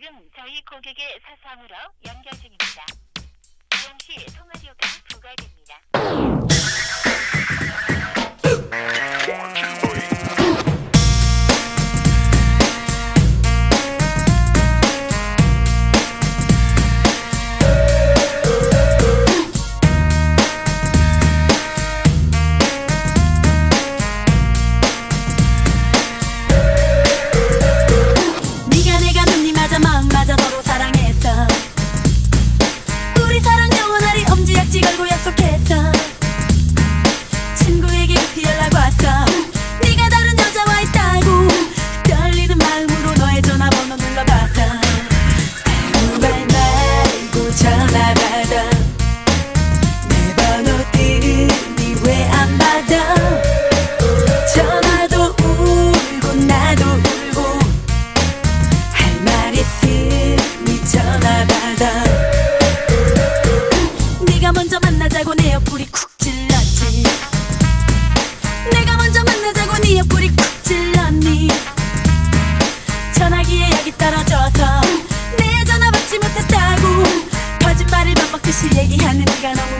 지금 저희 고객의 사상으로 연결 중입니다. 이용 시 통화료가 부과 영원하리 엄지약지 걸고 약속 먼저 만나자고 내 옆구리 쿡 찔렀지. 내가 먼저 만나자고 네 옆구리 쿡 찔렀니? 전화기에 약이 떨어져서 내 전화 받지 못했다고 거짓말을 반복듯이 얘기하는 네가 너무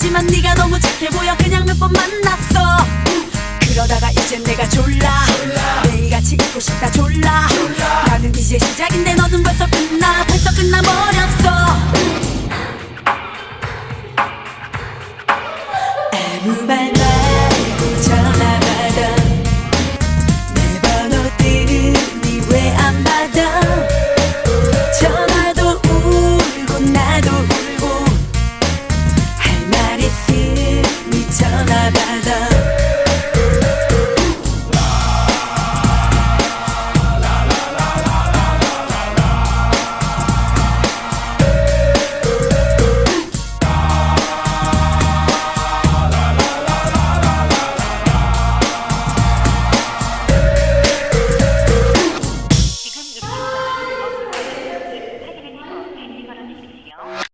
졸라 않았지만 네가 너무 착해 보여 그냥 몇 번 만났어. 그러다가 이젠 내가 졸라. 매일같이